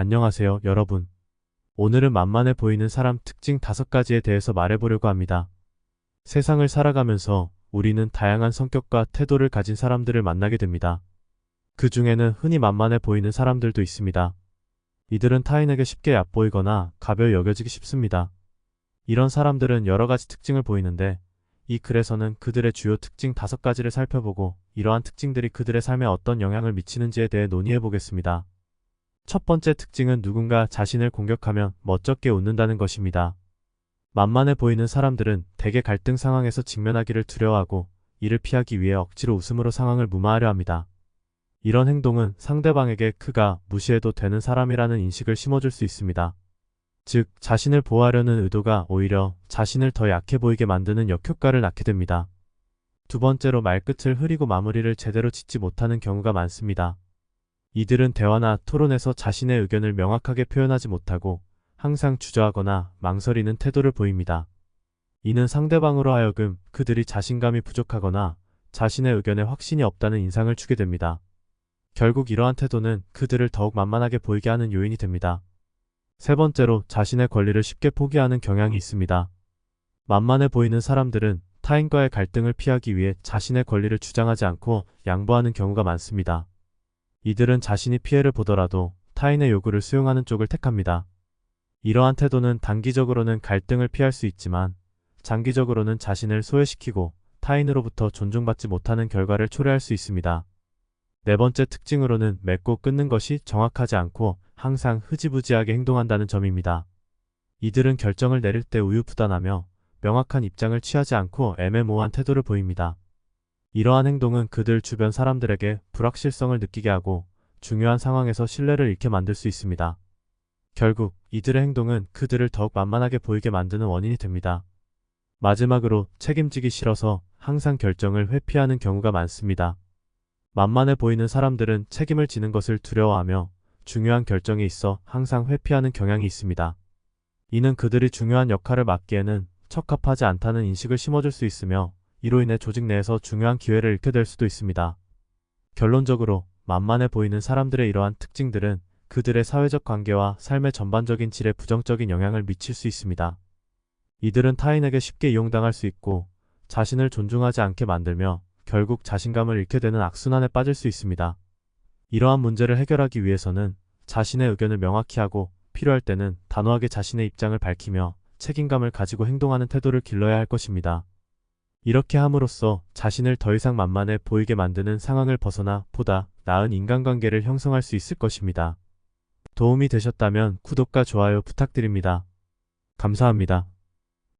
안녕하세요, 여러분. 오늘은 만만해 보이는 사람 특징 다섯 가지에 대해서 말해보려고 합니다. 세상을 살아가면서 우리는 다양한 성격과 태도를 가진 사람들을 만나게 됩니다. 그 중에는 흔히 만만해 보이는 사람들도 있습니다. 이들은 타인에게 쉽게 얕보이거나 가벼이 여겨지기 쉽습니다. 이런 사람들은 여러 가지 특징을 보이는데 이 글에서는 그들의 주요 특징 다섯 가지를 살펴보고 이러한 특징들이 그들의 삶에 어떤 영향을 미치는지에 대해 논의해 보겠습니다. 첫 번째 특징은 누군가 자신을 공격하면 멋쩍게 웃는다는 것입니다. 만만해 보이는 사람들은 대개 갈등 상황에서 직면하기를 두려워하고 이를 피하기 위해 억지로 웃음으로 상황을 무마하려 합니다. 이런 행동은 상대방에게 그가 무시해도 되는 사람이라는 인식을 심어줄 수 있습니다. 즉, 자신을 보호하려는 의도가 오히려 자신을 더 약해 보이게 만드는 역효과를 낳게 됩니다. 두 번째로 말끝을 흐리고 마무리를 제대로 짓지 못하는 경우가 많습니다. 이들은 대화나 토론에서 자신의 의견을 명확하게 표현하지 못하고 항상 주저하거나 망설이는 태도를 보입니다. 이는 상대방으로 하여금 그들이 자신감이 부족하거나 자신의 의견에 확신이 없다는 인상을 주게 됩니다. 결국 이러한 태도는 그들을 더욱 만만하게 보이게 하는 요인이 됩니다. 세 번째로 자신의 권리를 쉽게 포기하는 경향이 있습니다. 만만해 보이는 사람들은 타인과의 갈등을 피하기 위해 자신의 권리를 주장하지 않고 양보하는 경우가 많습니다. 이들은 자신이 피해를 보더라도 타인의 요구를 수용하는 쪽을 택합니다. 이러한 태도는 단기적으로는 갈등을 피할 수 있지만 장기적으로는 자신을 소외시키고 타인으로부터 존중받지 못하는 결과를 초래할 수 있습니다. 네 번째 특징으로는 맺고 끊는 것이 정확하지 않고 항상 흐지부지하게 행동한다는 점입니다. 이들은 결정을 내릴 때 우유부단하며 명확한 입장을 취하지 않고 애매모호한 태도를 보입니다. 이러한 행동은 그들 주변 사람들에게 불확실성을 느끼게 하고 중요한 상황에서 신뢰를 잃게 만들 수 있습니다. 결국 이들의 행동은 그들을 더욱 만만하게 보이게 만드는 원인이 됩니다. 마지막으로 책임지기 싫어서 항상 결정을 회피하는 경우가 많습니다. 만만해 보이는 사람들은 책임을 지는 것을 두려워하며 중요한 결정에 있어 항상 회피하는 경향이 있습니다. 이는 그들이 중요한 역할을 맡기에는 적합하지 않다는 인식을 심어줄 수 있으며 이로 인해 조직 내에서 중요한 기회를 잃게 될 수도 있습니다. 결론적으로 만만해 보이는 사람들의 이러한 특징들은 그들의 사회적 관계와 삶의 전반적인 질에 부정적인 영향을 미칠 수 있습니다. 이들은 타인에게 쉽게 이용당할 수 있고 자신을 존중하지 않게 만들며 결국 자신감을 잃게 되는 악순환에 빠질 수 있습니다. 이러한 문제를 해결하기 위해서는 자신의 의견을 명확히 하고 필요할 때는 단호하게 자신의 입장을 밝히며 책임감을 가지고 행동하는 태도를 길러야 할 것입니다. 이렇게 함으로써 자신을 더 이상 만만해 보이게 만드는 상황을 벗어나 보다 나은 인간관계를 형성할 수 있을 것입니다. 도움이 되셨다면 구독과 좋아요 부탁드립니다. 감사합니다.